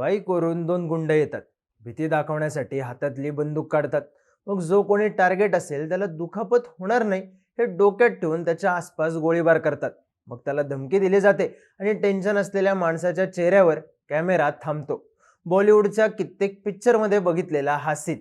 बाईकवरून दोन गुंड येतात. भीती दाखवण्यासाठी हातातली बंदूक काढतात. मग जो कोणी टार्गेट असेल त्याला दुखापत होणार नाही हे डोक्यात ठेवून त्याच्या आसपास गोळीबार करतात. मग त्याला धमकी दिली जाते आणि टेन्शन असलेल्या माणसाच्या चेहऱ्यावर कॅमेरा थांबतो. बॉलिवूडच्या कित्येक पिक्चरमध्ये बघितलेला हा सीन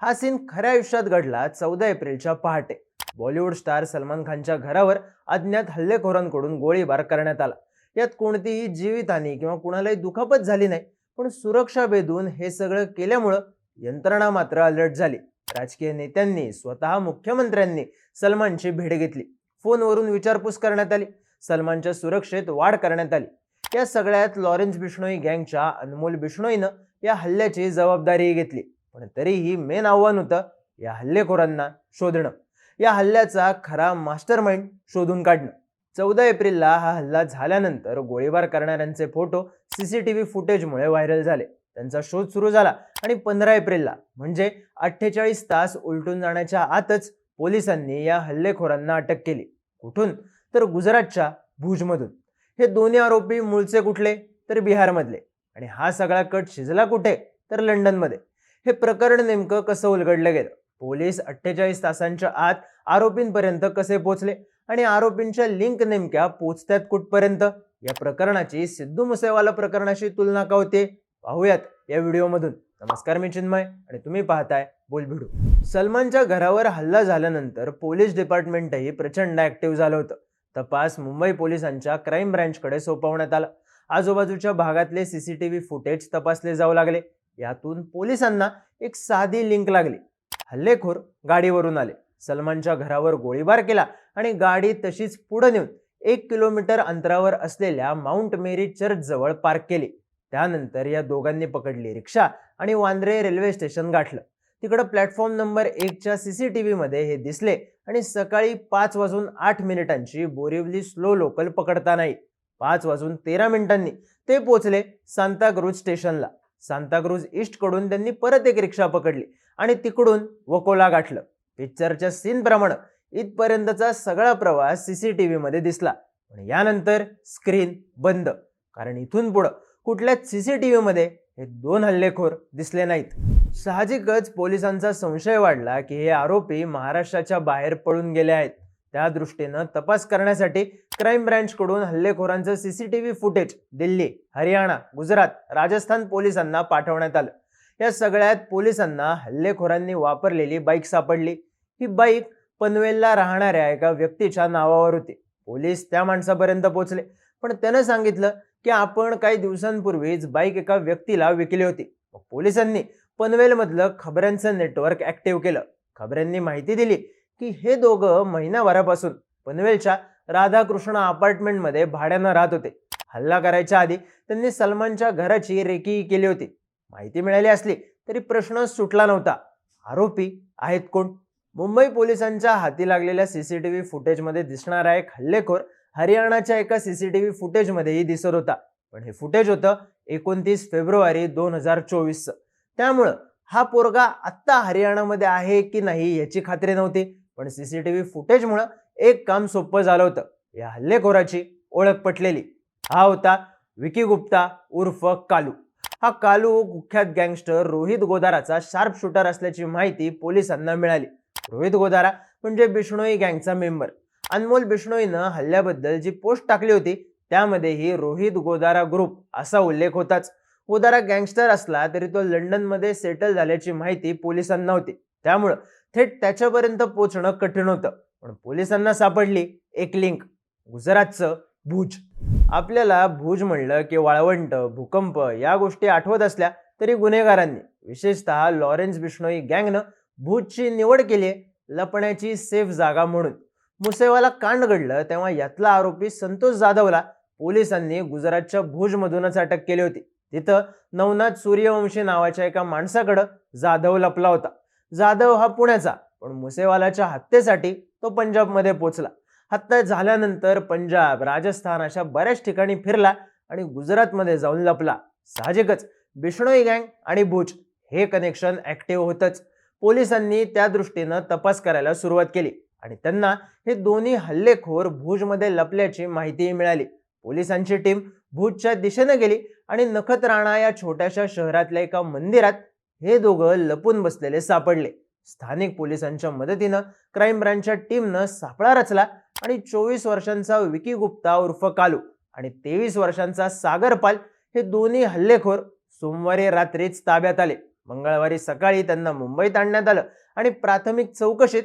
हा सीन खऱ्या आयुष्यात घडला चौदा एप्रिलच्या पहाटे. बॉलिवूड स्टार सलमान खानच्या घरावर अज्ञात हल्लेखोरांकडून गोळीबार करण्यात आला. यात कोणतीही जीवितहानी किंवा कुणालाही दुखापत झाली नाही पण सुरक्षा बेधून हे सगळं केल्यामुळं यंत्रणा मात्र अलर्ट झाली. राजकीय नेत्यांनी स्वतः मुख्यमंत्र्यांनी सलमानची भेट घेतली. फोनवरून विचारपूस करण्यात आली. सलमानच्या सुरक्षेत वाढ करण्यात आली. या सगळ्यात लॉरेन्स बिष्णोई गँगच्या अनमोल बिष्णोईनं या हल्ल्याची जबाबदारीही घेतली. पण तरीही मेन आव्हान होतं या हल्लेखोरांना शोधणं. या हल्ल्याचा खरा मास्टर माइंड शोधून काढणं. चौदा एप्रिलला हा हल्ला झाल्यानंतर गोळीबार करणाऱ्यांचे फोटो सीसीटीव्ही फुटेजमुळे व्हायरल झाले. त्यांचा शोध सुरू झाला आणि पंधरा एप्रिलला म्हणजे अठ्ठेचाळीस तास उलटून जाण्याच्या आतच पोलिसांनी या हल्लेखोरांना अटक केली. कुठून? तर गुजरातच्या भुजमधून. हे दोन्ही आरोपी मूळचे कुठले? तर बिहारमधले. आणि हा सगळा कट शिजला कुठे? तर लंडनमध्ये. हे प्रकरण नेमकं कसं उलगडलं गेलं? पोलीस अठ्ठेचाळीस तासांच्या आत आरोपींपर्यंत कसे पोचले आणि आरोपींच्या लिंक नेमक्या पोचतात कुठपर्यंत? या प्रकरणाची सिद्धू मुसेवाला प्रकरणाशी तुलना का होते? पाहूयात या व्हिडिओमधून. नमस्कार मी चिन्मय आणि तुम्ही पाहताय बोल भिडू सलमानच्या घरावर हल्ला झाल्यानंतर पोलीस डिपार्टमेंटही प्रचंड ऍक्टिव्ह झालं होतं. तपास मुंबई पोलिसांच्या क्राईम ब्रँचकडे सोपवण्यात आला. आजूबाजूच्या भागातले सीसीटीव्ही फुटेज तपासले जाऊ लागले. यातून पोलिसांना एक साधी लिंक लागली. हल्लेखोर गाडीवरून आले. सलमानच्या घरावर गोळीबार केला आणि गाडी तशीच पुढे नेऊन एक किलोमीटर अंतरावर असलेल्या माउंट मेरी चर्च जवळ पार्क केली. त्यानंतर या दोघांनी पकडली रिक्षा आणि वांद्रे रेल्वे स्टेशन गाठलं. तिकडं प्लॅटफॉर्म नंबर एकच्या सी सी टी व्हीमध्ये हे दिसले आणि सकाळी पाच वाजून आठ मिनिटांची बोरिवली स्लो लोकल पकडता नाही पाच वाजून तेरा मिनिटांनी ते पोचले सांताक्रूज स्टेशनला. सांताक्रूज ईस्टकडून त्यांनी परत एक रिक्षा पकडली आणि तिकडून वकोला गाठलं. पिक्चरच्या सीनप्रमाणे इथपर्यंतचा सगळा प्रवास सी सी टी व्हीमध्ये दिसला. पण यानंतर स्क्रीन बंद. कारण इथून पुढं कुठल्याच सीसीटीव्ही मध्ये हे दोन हल्लेखोर दिसले नाहीत. साहजिकच पोलिसांचा संशय वाढला की हे आरोपी महाराष्ट्राच्या बाहेर पळून गेले आहेत. त्या दृष्टीनं तपास करण्यासाठी क्राईम ब्रँच कडून हल्लेखोरांचं सीसीटीव्ही फुटेज दिल्ली हरियाणा गुजरात राजस्थान पोलिसांना पाठवण्यात आलं. या सगळ्यात पोलिसांना हल्लेखोरांनी वापरलेली बाईक सापडली. ही बाईक पनवेलला राहणाऱ्या एका व्यक्तीच्या नावावर होती. पोलीस त्या माणसापर्यंत पोहोचले. पण त्यानं सांगितलं की आपण काही दिवसांपूर्वीच बाईक एका व्यक्तीला विकली होती. मग पोलिसांनी पनवेलमधलं खबऱ्यांचं नेटवर्क ऍक्टिव्ह केलं. खबऱ्यांनी माहिती दिली की हे दोघं महिनाभरापासून पनवेलच्या राधाकृष्ण अपार्टमेंटमध्ये भाड्यानं राहत होते. हल्ला करायच्या आधी त्यांनी सलमानच्या घराची रेकी केली होती. माहिती मिळाली असली तरी प्रश्न सुटला नव्हता. आरोपी आहेत कोण? मुंबई पोलिसांच्या हाती लागलेल्या सीसीटीव्ही फुटेजमध्ये दिसणारा एक हल्लेखोर हरियाणाच्या एका सीसीटीव्ही फुटेजमध्येही दिसत होता. पण हे फुटेज होतं एकोणतीस फेब्रुवारी दोन हजार चोवीसचं. त्यामुळं हा पोरगा आत्ता हरियाणामध्ये आहे की नाही याची खात्री नव्हती. पण सीसीटीव्ही फुटेजमुळं एक काम सोपं झालं होतं. या हल्लेखोराची ओळख पटलेली. हा होता विकी गुप्ता उर्फ कालू. हा कालू कुख्यात गँगस्टर रोहित गोदाराचा शार्प शूटर असल्याची माहिती पोलिसांना मिळाली. रोहित गोदारा म्हणजे बिष्णोई गँगचा मेंबर. अनमोल बिष्णोईनं हल्ल्याबद्दल जी पोस्ट टाकली होती त्यामध्येही रोहित गोदारा ग्रुप असा उल्लेख होताच. गोदारा गँगस्टर असला तरी तो लंडनमध्ये सेटल झाल्याची माहिती पोलिसांना होती. त्यामुळं थेट त्याच्यापर्यंत पोचणं कठीण होतं. पण पोलिसांना सापडली एक लिंक गुजरातचं भुज. आपल्याला भुज म्हणलं की वाळवंट भूकंप या गोष्टी आठवत असल्या तरी गुन्हेगारांनी विशेषतः लॉरेन्स बिष्णोई गँगनं भूतची निवड केली लपण्याची सेफ जागा म्हणून. मुसेवाला कांड घडलं तेव्हा यातला आरोपी संतोष जाधवला पोलिसांनी गुजरातच्या भुजमधूनच अटक केली होती. तिथं नवनाथ सूर्यवंशी नावाच्या एका माणसाकडं जाधव लपला होता. जाधव हा पुण्याचा पण मुसेवालाच्या हत्येसाठी तो पंजाबमध्ये पोचला. हत्या झाल्यानंतर पंजाब राजस्थान अशा बऱ्याच ठिकाणी फिरला आणि गुजरातमध्ये जाऊन लपला. साहजिकच बिष्णोई गँग आणि भुज हे कनेक्शन ऍक्टिव्ह होतंच. पोलिसांनी त्या दृष्टीनं तपास करायला सुरुवात केली आणि त्यांना हे दोन्ही हल्लेखोर भुजमध्ये लपल्याची माहितीही मिळाली. पोलिसांची टीम भूजच्या दिशेनं गेली आणि नखत्राणा या छोट्याशा शहरातल्या एका मंदिरात हे दोघं लपून बसलेले सापडले. स्थानिक पोलिसांच्या मदतीनं क्राईम ब्रांचच्या टीमनं सापळा रचला आणि चोवीस वर्षांचा विकी गुप्ता उर्फ कालू आणि तेवीस वर्षांचा सागरपाल हे दोन्ही हल्लेखोर सोमवारी रात्रीच ताब्यात आले. मंगळवारी सकाळी त्यांना मुंबईत आणण्यात आलं आणि प्राथमिक चौकशीत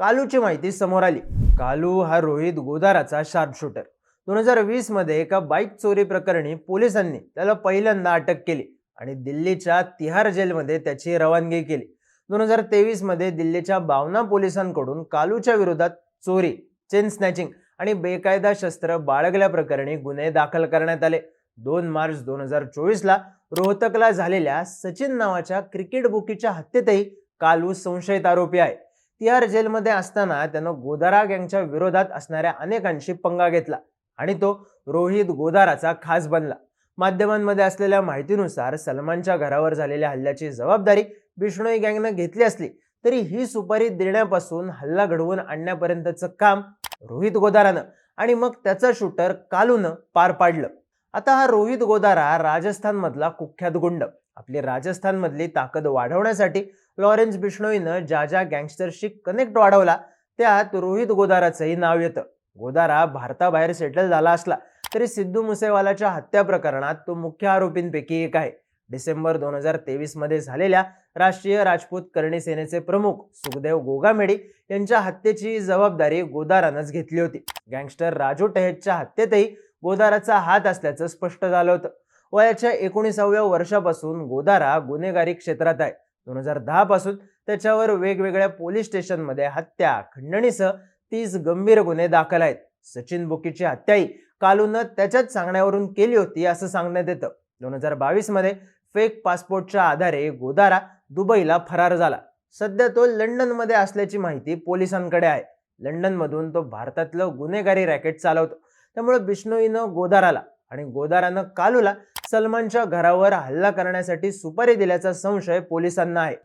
कालूची माहिती समोर आली. कालू हा रोहित गोदाराचा शार्पशूटर दोन हजार वीसमध्ये एका बाईक चोरी प्रकरणी पोलिसांनी त्याला पहिल्यांदा अटक केली आणि दिल्लीच्या तिहार जेलमध्ये त्याची रवानगी केली. दोन हजार तेवीसमध्ये दिल्लीच्या बावना पोलिसांकडून कालूच्या विरोधात चोरी चेन स्नॅचिंग आणि बेकायदा शस्त्र बाळगल्याप्रकरणी गुन्हे दाखल करण्यात आले. दोन मार्च दोन हजार चोवीसला रोहतकला झालेल्या सचिन नावाच्या क्रिकेट बुकीच्या हत्येतही कालू संशयित आरोपी आहे. तिहार जेलमध्ये असताना त्यानं गोदारा गँगच्या विरोधात असणाऱ्या अनेकांशी पंगा घेतला आणि तो रोहित गोदाराचा खास बनला. माध्यमांमध्ये असलेल्या माहितीनुसार सलमानच्या घरावर झालेल्या हल्ल्याची जबाबदारी बिष्णोई गँगनं घेतली असली तरी ही सुपारी देण्यापासून हल्ला घडवून आणण्यापर्यंतचं काम रोहित गोदारानं आणि मग त्याचा शूटर कालूनं पार पाडलं. आता हा रोहित गोदारा राजस्थानमधला कुख्यात गुंड. आपली राजस्थानमधली ताकद वाढवण्यासाठी लॉरेन्स बिष्णोईनं ज्या ज्या गँगस्टरशी कनेक्ट वाढवला त्यात रोहित गोदाराचंही नाव येतं. गोदारा भारताबाहेर सेटल झाला असला तरी सिद्धू मुसेवालाच्या हत्या प्रकरणात तो मुख्य आरोपींपैकी एक आहे. डिसेंबर दोन हजार तेवीसमध्ये झालेल्या राष्ट्रीय राजपूत करणी सेनेचे प्रमुख सुखदेव गोगामेडी यांच्या हत्येची जबाबदारी गोदारानंच घेतली होती. गँगस्टर राजू टहेजच्या हत्येतही गोदाराचा हात असल्याचं स्पष्ट झालं होतं. वयाच्या एकोणीसाव्या वर्षापासून गोदारा गुन्हेगारी क्षेत्रात आहे. दोन हजार दहा पासून त्याच्यावर वेगवेगळ्या पोलीस स्टेशनमध्ये हत्या खंडणीसह तीस गंभीर गुन्हे दाखल आहेत. सचिन बुकीची हत्याही कालूनं त्याच्याच सांगण्यावरून केली होती असं सांगण्यात येतं. दोन हजार बावीसमध्ये फेक पासपोर्टच्या आधारे गोदारा दुबईला फरार झाला. सध्या तो लंडनमध्ये असल्याची माहिती पोलिसांकडे आहे. लंडनमधून तो भारतातलं गुन्हेगारी रॅकेट चालवतो. त्यामुळे बिष्णोईनं गोदाराला आणि गोदारानं कालूला सलमानच्या घरावर हल्ला करण्यासाठी सुपारी दिल्याचा संशय पोलिसांना आहे.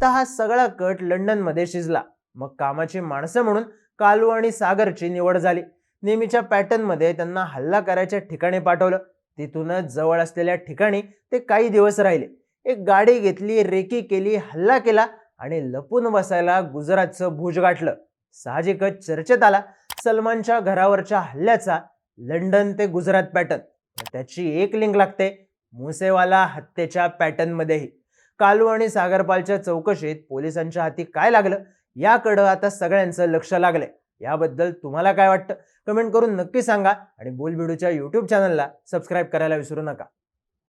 तर हा सगळा कट लंडनमध्ये शिजला. मग कामाची माणसं म्हणून कालू आणि सागरची निवड झाली. नेहमीच्या पॅटर्नमध्ये त्यांना हल्ला करायच्या ठिकाणी पाठवलं. तिथूनच जवळ असलेल्या ठिकाणी ते काही दिवस राहिले. एक गाडी घेतली रेकी केली हल्ला केला आणि लपून बसायला गुजरातचं भुज गाठलं. साहजिकच चर्चेत आला. सलमानच्या घरावरच्या हल्ल्याचा लंडन ते गुजरात पॅटर्न. त्याची एक लिंक लागते मुसेवाला हत्येच्या पॅटर्नमध्येही. कालू आणि सागरपालच्या चौकशीत पोलिसांच्या हाती काय लागलं याकडं आता सगळ्यांचं लक्ष लागलंय. याबद्दल तुम्हाला काय वाटतं? कमेंट करून नक्की सांगा आणि बोलबिडूच्या यूट्यूब चॅनलला सबस्क्राईब करायला विसरू नका.